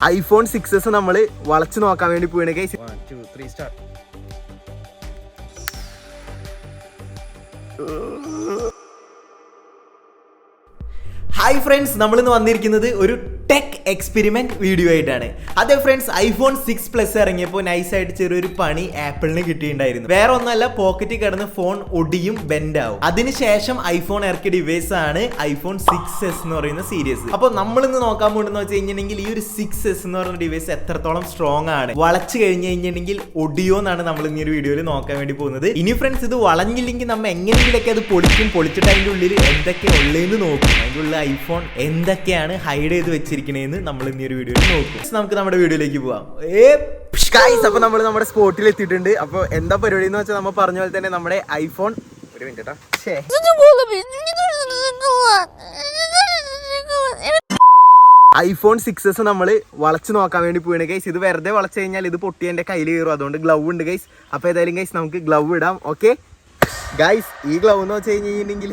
IPhone six S നമ്മൾ വളച്ചു നോക്കാൻ വേണ്ടി പോയിണ് ഗൈസ്. ഹായ് ഫ്രണ്ട്സ് നമ്മളിന്ന് വന്നിരിക്കുന്നത് ഒരു ടെക് എക്സ്പെരിമെന്റ് വീഡിയോ ആയിട്ടാണ്. അതെ ഫ്രണ്ട്സ് ഐഫോൺ സിക്സ് പ്ലസ് ഇറങ്ങിയപ്പോൾ നൈസായിട്ട് ചെറിയൊരു പണി ആപ്പിളിന് കിട്ടിയിട്ടുണ്ടായിരുന്നു. വേറെ ഒന്നല്ല പോക്കറ്റിൽ കിടന്ന് ഫോൺ ഒടിയും ബെൻഡ് ആവും. അതിനുശേഷം ഐഫോൺ ഇറക്കിയ ഡിവൈസ് ആണ് ഐഫോൺ സിക്സ് എസ് എന്ന് പറയുന്ന സീരീസ് അപ്പോൾ നമ്മൾ ഇന്ന് നോക്കാൻ പോകുന്നത് വെച്ച് കഴിഞ്ഞിട്ടുണ്ടെങ്കിൽ ഈ ഒരു സിക്സ് എസ് എന്ന് പറയുന്ന ഡിവൈസ് എത്രത്തോളം സ്ട്രോങ് ആണ്. വളച്ചു കഴിഞ്ഞ് കഴിഞ്ഞിട്ടുണ്ടെങ്കിൽ ഒടിയോ എന്നാണ് നമ്മൾ ഇന്ന് ഒരു വീഡിയോയിൽ നോക്കാൻ വേണ്ടി പോകുന്നത്. ഇനി ഫ്രണ്ട്സ് ഇത് വളഞ്ഞില്ലെങ്കിൽ നമ്മൾ എങ്ങനെയെങ്കിലൊക്കെ അത് പൊളിക്കും. പൊളിച്ചിട്ട് അതിന്റെ ഉള്ളിൽ എന്തൊക്കെ ഉള്ളതെന്ന് നോക്കും. അതിന്റെ ഉള്ളിൽ ഐഫോൺ എന്തൊക്കെയാണ് ഹൈഡ് ചെയ്ത് വെച്ചിരിക്കണേന്ന് നമ്മൾ ഇന്ന് ഒരു വീഡിയോയിൽ നോക്കും. നമുക്ക് നമ്മുടെ വീഡിയോയിലേക്ക് പോവാം. ഏ അപ്പൊ നമ്മൾ നമ്മുടെ സ്പോട്ടിൽ എത്തിയിട്ടുണ്ട്. അപ്പോൾ എന്താ പരിപാടി എന്ന് വെച്ചാൽ നമ്മൾ പറഞ്ഞ പോലെ തന്നെ നമ്മുടെ ഐഫോൺ ഒരു എസ് ഐഫോൺ സിക്സസ് നമ്മൾ വളച്ച് നോക്കാൻ വേണ്ടി പോയിണ് ഗൈസ് ഇത് വെറുതെ വളച്ച് കഴിഞ്ഞാൽ ഇത് പൊട്ടി എന്റെ കയ്യിൽ കയറും. അതുകൊണ്ട് ഗ്ലൗ ഉണ്ട് ഗൈസ് അപ്പോൾ ഏതായാലും ഗൈസ് നമുക്ക് ഗ്ലൗ ഇടാം. ഓക്കെ ഗൈസ് ഈ ഗ്ലൗ എന്ന് വെച്ച് കഴിഞ്ഞിട്ടുണ്ടെങ്കിൽ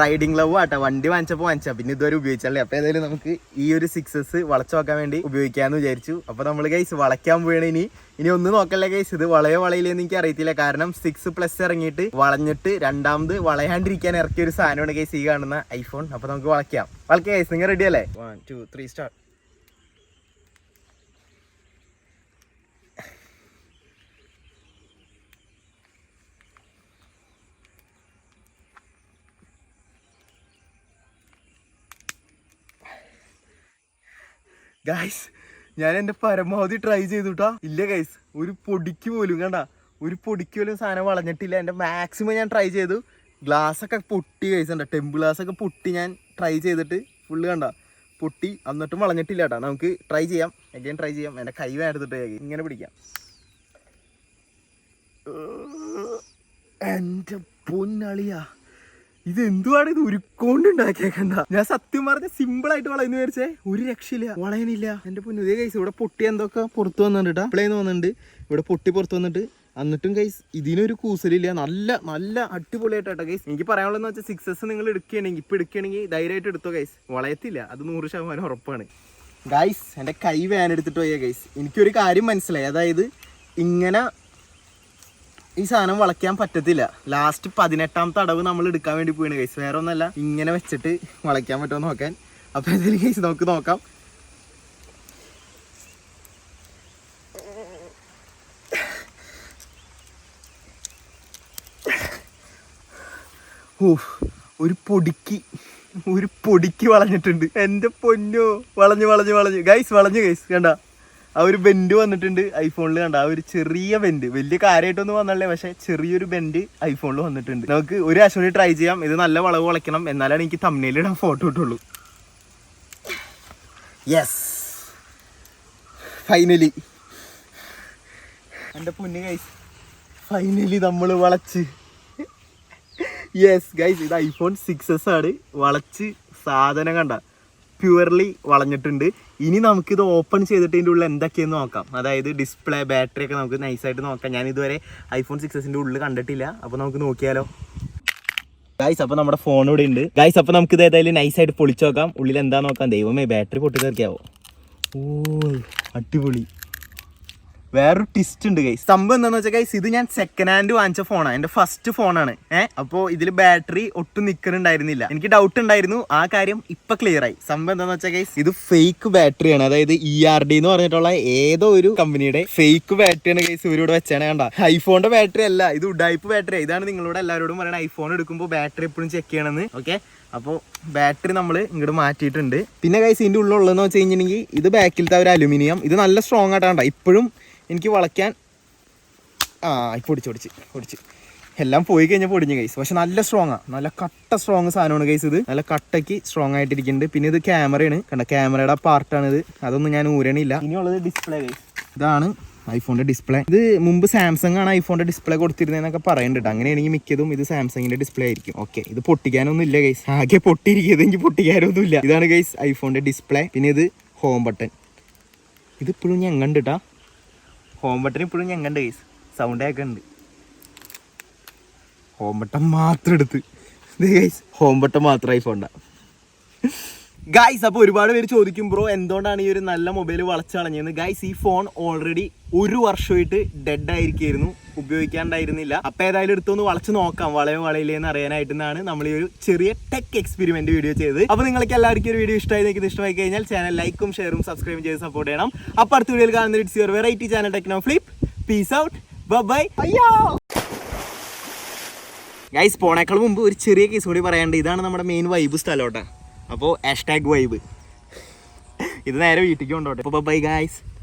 റൈഡിങ് ഗ്ലൗ ആട്ടോ. വണ്ടി വാങ്ങിച്ചപ്പോൾ വാങ്ങിച്ചാൽ പിന്നെ ഇതുവരെ ഉപയോഗിച്ചല്ലേ അപ്പോൾ ഏതായാലും നമുക്ക് ഈ ഒരു സിക്സസ് വളച്ചു നോക്കാൻ വേണ്ടി ഉപയോഗിക്കാമെന്ന് വിചാരിച്ചു. അപ്പോൾ നമ്മൾ ഗൈസ് വളയ്ക്കാൻ പോവുകയാണ് ഇനി. ഇനി ഒന്ന് നോക്കല്ലേ ഗൈസ് ഇത് വളയോ വളയില്ലെന്ന് എനിക്ക് അറിയത്തില്ല. കാരണം സിക്സ് പ്ലസ് ഇറങ്ങിയിട്ട് വളഞ്ഞിട്ട് രണ്ടാമത് വളയാണ്ടിരിക്കാൻ ഇറക്കിയ ഒരു സാധനമാണ് ഗൈസ് ഈ കാണുന്ന ഐഫോൺ അപ്പോൾ നമുക്ക് വളയ്ക്കാം. വളയ്ക്കാം ഗൈസ് നിങ്ങൾ റെഡി അല്ലേ? One two three start. Guys ഞാൻ എന്റെ പരമാവധി ട്രൈ ചെയ്തുട്ടാ. ഇല്ല ഗൈസ് ഒരു പൊടിക്ക് പോലും കണ്ട? ഒരു പൊടിക്ക് പോലും സാധനം വളഞ്ഞിട്ടില്ല. എന്റെ മാക്സിമം ഞാൻ ട്രൈ ചെയ്തു. ഗ്ലാസ് ഒക്കെ പൊട്ടി ഗൈസ് കണ്ട? ടെമ്പിൾ ഗ്ലാസ് ഒക്കെ പൊട്ടി ഞാൻ ട്രൈ ചെയ്തിട്ട് ഫുള്ള് കണ്ട? പൊട്ടി എന്നിട്ടും വളഞ്ഞിട്ടില്ല കേട്ടോ. നമുക്ക് ട്രൈ ചെയ്യാം. എഗൈൻ ട്രൈ ചെയ്യാം. എന്റെ കൈ വേണ്ടെടുത്തിട്ട് ഇങ്ങനെ പിടിക്കാം. എന്റെ പൊന്നളിയാ. ഇത് എന്തുവാണ് ഇത് ഉരുക്കോണ്ട് ഉണ്ടാക്കിയേക്കണ്ട ഞാൻ സത്യം പറഞ്ഞ സിമ്പിൾ ആയിട്ട് വളയുന്ന വിചാരിച്ചേ. ഒരു രക്ഷയില്ല. വളയനില്ല എന്റെ പൊന്നു കൈസ് ഇവിടെ പൊട്ടി എന്തൊക്കെ പുറത്തു വന്നിട്ട് പ്ലേന്ന് വന്നിട്ടുണ്ട്. ഇവിടെ പൊട്ടി പുറത്ത് വന്നിട്ട്. എന്നിട്ടും കൈസ് ഇതിനൊരു കൂസലില്ല. നല്ല നല്ല അടിപൊളിയായിട്ടോ കൈസ് എനിക്ക് പറയാനുള്ളതെന്ന് വെച്ചാൽ സിക്സസ് നിങ്ങൾ എടുക്കുകയാണെങ്കിൽ ഇപ്പൊ എടുക്കുകയാണെങ്കിൽ ധൈര്യമായിട്ട് എടുത്തോ കൈസ് വളയത്തില്ല. അത് നൂറ് ശതമാനം ഉറപ്പാണ്. ഗൈസ് എന്റെ കൈ വേനെടുത്തിട്ട് പോയ ഗൈസ് എനിക്കൊരു കാര്യം മനസ്സിലായി. അതായത് ഇങ്ങനെ ഈ സാധനം വളയ്ക്കാൻ പറ്റത്തില്ല. ലാസ്റ്റ് പതിനെട്ടാമത്തെ അടവ് നമ്മൾ എടുക്കാൻ വേണ്ടി പോയിന് കൈസ് വേറെ ഒന്നല്ല. ഇങ്ങനെ വെച്ചിട്ട് വളയ്ക്കാൻ പറ്റുമോ നോക്കാൻ? അപ്പോൾ ഇതിൽ കേസ് നമുക്ക് നോക്കാം. ഓ ഒരു പൊടിക്ക് ഒരു പൊടിക്ക് വളഞ്ഞിട്ടുണ്ട്. എന്റെ പൊന്നോ. വളഞ്ഞു വളഞ്ഞു വളഞ്ഞു. ഗൈസ് വളഞ്ഞു ഗൈസ് കണ്ട? ആ ഒരു ബെൻഡ് വന്നിട്ടുണ്ട് ഐഫോണിൽ കണ്ട? ആ ഒരു ചെറിയ ബെൻഡ് വലിയ കാര്യമായിട്ടൊന്നും വന്നല്ലേ പക്ഷെ ചെറിയൊരു ബെൻഡ് ഐഫോണിൽ വന്നിട്ടുണ്ട്. നമുക്ക് ഒരു അശ്വനി ട്രൈ ചെയ്യാം. ഇത് നല്ല വളവ് വളയ്ക്കണം. എന്നാലാണ് എനിക്ക് തമ്മിലിടാൻ ഫോട്ടോ കിട്ടുള്ളൂ. യെസ് ഫൈനലി എന്റെ പൊന്നു ഗൈസ് ഫൈനലി നമ്മൾ വളച്ച്. യെസ് ഗൈസ് ഇത് ഐഫോൺ സിക്സ് എസ് ആണ്. വളച്ച് സാധനം കണ്ട. പ്യുവർലി വളഞ്ഞിട്ടുണ്ട്. ഇനി നമുക്കിത് ഓപ്പൺ ചെയ്തിട്ട് ഇതിന്റെ ഉള്ളിൽ എന്തൊക്കെയെന്ന് നോക്കാം. അതായത് ഡിസ്പ്ലേ ബാറ്ററി ഒക്കെ നമുക്ക് നൈസായിട്ട് നോക്കാം. ഞാൻ ഇതുവരെ ഐഫോൺ സിക്സസിന്റെ ഉള്ളിൽ കണ്ടിട്ടില്ല. അപ്പോൾ നമുക്ക് നോക്കിയാലോ. ഗൈസ് അപ്പോൾ നമ്മുടെ ഫോൺ ഇവിടെ ഉണ്ട്. ഗൈസ് അപ്പോൾ നമുക്ക് ഇത് ഏതായാലും നൈസായിട്ട് പൊളിച്ച് നോക്കാം. ഉള്ളിൽ എന്താ നോക്കാം? ദൈവമേ ബാറ്ററി പൊട്ടി തീർക്കാവോ ഓ അടിപൊളി. വേറൊരു ടിസ്റ്റ് ഉണ്ട് ഗൈസ് സംഭവം എന്താണെന്ന് വെച്ചാൽ ഇത് ഞാൻ സെക്കൻഡ് ഹാൻഡ് വാങ്ങിച്ച ഫോണാണ് എന്റെ ഫസ്റ്റ് ഫോണാണ് ഏഹ് അപ്പോൾ ഇതിൽ ബാറ്ററി ഒട്ടും നിൽക്കുന്നുണ്ടായിരുന്നില്ല എനിക്ക് ഡൗട്ട് ഉണ്ടായിരുന്നു. ആ കാര്യം ഇപ്പൊ ക്ലിയർ ആയി. സംഭവം എന്താണെന്ന് വെച്ചാൽ ഗൈസ് ഇത് ഫേക്ക് ബാറ്ററിയാണ് അതായത് ഇ ആർ ഡി എന്ന് പറഞ്ഞിട്ടുള്ള ഏതോ ഒരു കമ്പനിയുടെ ഫേക്ക് ബാറ്ററിയാണ് ഗൈസ് ഇവരോട് വെച്ചാണ് കണ്ട. ഐഫോണിന്റെ ബാറ്ററി അല്ല ഇത് ഉഡായിപ്പ് ബാറ്ററി ഇതാണ് നിങ്ങളോട് എല്ലാവരോടും പറയുന്നത് ഐഫോൺ എടുക്കുമ്പോൾ ബാറ്ററി എപ്പോഴും ചെക്ക് ചെയ്യണമെന്ന് ഓക്കെ അപ്പോൾ ബാറ്ററി നമ്മൾ ഇങ്ങോട്ട് മാറ്റിയിട്ടുണ്ട്. പിന്നെ കൈസ് ഇതിന്റെ ഉള്ളിലുള്ളതെന്ന് വെച്ച് കഴിഞ്ഞിട്ടുണ്ടെങ്കിൽ ഇത് ബാക്കിലത്തെ ഒരു അലുമിനിയം ഇത് നല്ല സ്ട്രോങ് ആയിട്ടാണ് ഇപ്പോഴും എനിക്ക് വളയ്ക്കാൻ ആ ഇപ്പോൾ ഒടിച്ച് ഒടിച്ച് ഒടിച്ച് എല്ലാം പോയി കഴിഞ്ഞാൽ പൊടിഞ്ഞു കൈസ് പക്ഷെ നല്ല സ്ട്രോങ് ആണ് നല്ല കട്ട സ്ട്രോങ് സാധനമാണ് കൈസ് ഇത്. നല്ല കട്ടയ്ക്ക് സ്ട്രോങ് ആയിട്ടിരിക്കുന്നുണ്ട്. പിന്നെ ഇത് ക്യാമറയാണ് കണ്ട? ക്യാമറയുടെ പാർട്ടാണ് ഇത് അതൊന്നും ഞാൻ ഊരണില്ല. ഇനിയുള്ളത് ഡിസ്പ്ലേ കൈസ് ഇതാണ് ഐഫോണിന്റെ ഡിസ്പ്ലേ. ഇത് മുമ്പ് സാംസങ് ആണ് ഐഫോണിന്റെ ഡിസ്പ്ലേ കൊടുത്തിരുന്നതെന്നൊക്കെ പറയുന്നുണ്ട്. അങ്ങനെയാണെങ്കിൽ മിക്കതും ഇത് സാംസങ്ങിന്റെ ഡിസ്പ്ലേ ആയിരിക്കും. ഓക്കെ ഇത് പൊട്ടിക്കാനൊന്നും ഇല്ല ഗൈസ് ആകെ പൊട്ടിയിരിക്കുന്നത് പൊട്ടിക്കാനൊന്നും ഇല്ല. ഇതാണ് ഗൈസ് ഐഫോണിന്റെ ഡിസ്പ്ലേ. പിന്നെ ഇത് ഹോം ബട്ടൺ ഇതിപ്പോഴും ഞങ്ങണ്ട് കേട്ടാ ഹോം ബട്ടൺ ഇപ്പോഴും ഞങ്ങണ്ട് ഗൈസ് സൗണ്ട് ഒക്കെ ഉണ്ട്. ഹോം ബട്ടൺ മാത്രം എടുത്ത്. ഗൈസ് ഹോം ബട്ടൺ മാത്രം ഐഫോണിന്റെ ഗൈസ് അപ്പോൾ ഒരുപാട് പേര് ചോദിക്കും ബ്രോ എന്തുകൊണ്ടാണ് ഈ ഒരു നല്ല മൊബൈൽ വളച്ചളഞ്ഞതെന്ന് ഗൈസ് ഈ ഫോൺ ഓൾറെഡി ഒരു വർഷമായിട്ട് ഡെഡ് ആയിരിക്കായിരുന്നു ഉപയോഗിക്കാണ്ടായിരുന്നില്ല. അപ്പോൾ ഏതായാലും എടുത്തൊന്ന് വളച്ച് നോക്കാം വളയോ വളയില്ലേ എന്ന് അറിയാനായിട്ടാണ് നമ്മൾ ഈ ഒരു ചെറിയ ടെക് എക്സ്പെരിമെന്റ് വീഡിയോ ചെയ്തത്. അപ്പോൾ നിങ്ങൾക്ക് എല്ലാവർക്കും ഒരു വീഡിയോ ഇഷ്ടമായി നിങ്ങൾക്ക് ഇഷ്ടമായി കഴിഞ്ഞാൽ ചാനൽ ലൈക്കും ഷെയറും സബ്സ്ക്രൈബ് ചെയ്ത് സപ്പോർട്ട് ചെയ്യണം. അപ്പോൾ അടുത്ത വീഡിയോയിൽ കാണുന്ന it's your variety channel techno flip peace out bye അയ്യോ! ഗൈസ് പോണേക്കാൾ മുമ്പ് ഒരു ചെറിയ കേസ് കൂടി പറയാണ്ട് ഇതാണ് നമ്മുടെ മെയിൻ വൈബ് സ്ഥലോട്ടാ അപ്പോൾ ഹാഷ്ടാഗ് വൈബ് ഇത് നേരെ വീട്ടിലേക്ക് കൊണ്ടോട്ടെ അപ്പോൾ ബൈ ഗൈസ്